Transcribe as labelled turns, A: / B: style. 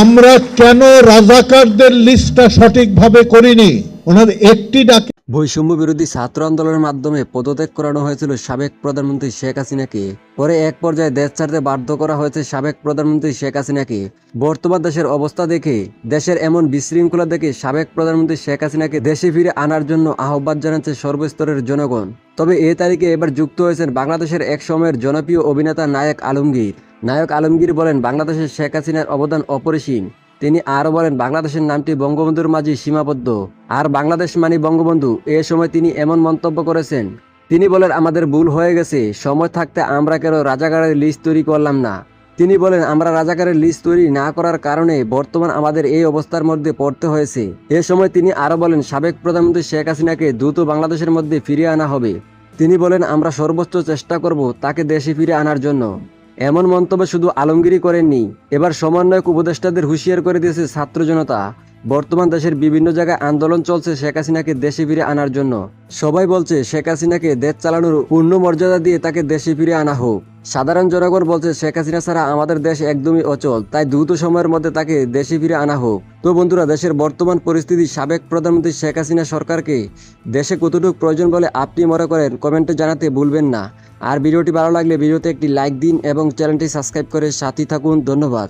A: আমরা কেন রাজাকারদের লিস্টটা সঠিকভাবে করিনি? ওনার একটি ডাকে
B: বৈষম্য বিরোধী ছাত্র আন্দোলনের মাধ্যমে পদত্যাগ করানো হয়েছিল সাবেক প্রধানমন্ত্রী শেখ হাসিনাকে। পরে এক পর্যায়ে দেশ ছাড়তে বাধ্য করা হয়েছে সাবেক প্রধানমন্ত্রী শেখ হাসিনাকে। বর্তমান দেশের অবস্থা দেখে, দেশের এমন বিশৃঙ্খলা দেখে সাবেক প্রধানমন্ত্রী শেখ হাসিনাকে দেশে ফিরে আনার জন্য আহ্বান জানাচ্ছে সর্বস্তরের জনগণ। তবে এ তারিখে এবার যুক্ত হয়েছেন বাংলাদেশের এক সময়ের জনপ্রিয় অভিনেতা নায়ক আলমগীর। নায়ক আলমগীর বলেন বাংলাদেশের শেখ হাসিনার অবদান অপরিসীম। তিনি আরও বলেন, বাংলাদেশের নামটি বঙ্গবন্ধুর মাঝে সীমাবদ্ধ। আর বাংলাদেশ মানে বঙ্গবন্ধু, এ সময় তিনি এমন মন্তব্য করেছেন। তিনি বলেন, আমাদের ভুল হয়ে গেছে। সময় থাকতে আমরা কেন রাজাকারের লিস্ট তৈরি করলাম না? তিনি বলেন, আমরা রাজাকারের লিস্ট তৈরি না করার কারণে বর্তমান আমাদের এই অবস্থার মধ্যে পড়তে হয়েছে। এ সময় তিনি আরও বলেন, সাবেক প্রধানমন্ত্রী শেখ হাসিনাকে দ্রুত বাংলাদেশের মধ্যে ফিরিয়ে আনা হবে। তিনি বলেন, আমরা সর্বোচ্চ চেষ্টা করব তাকে দেশে ফিরে আনার জন্য। এমন মন্তব্য শুধু আলমগিরি করেননি, এবার সমন্বয়ক উপদেষ্টাদের হুঁশিয়ার করে দিয়েছে ছাত্র জনতা। বর্তমান দেশের বিভিন্ন জায়গায় আন্দোলন চলছে শেখ হাসিনাকে দেশে ফিরে আনার জন্য। সবাই বলছে, শেখ হাসিনাকে দেশ চালানোর পূর্ণ মর্যাদা দিয়ে তাকে দেশে ফিরে আনা হোক। সাধারণ জনগণ বলছে, শেখ হাসিনা ছাড়া আমাদের দেশ একদমই অচল। তাই দ্রুত সময়ের মধ্যে তাকে দেশে ফিরে আনা হোক। তো বন্ধুরা, দেশের বর্তমান পরিস্থিতি সাবেক প্রধানমন্ত্রী শেখ হাসিনা সরকারকে দেশে কতটুকু প্রয়োজন বলে আপনি মনে করেন, কমেন্টে জানাতে ভুলবেন না। আর ভিডিওটি ভালো লাগলে ভিডিওতে একটি লাইক দিন এবং চ্যানেলটি সাবস্ক্রাইব করে সাথী থাকুন। ধন্যবাদ।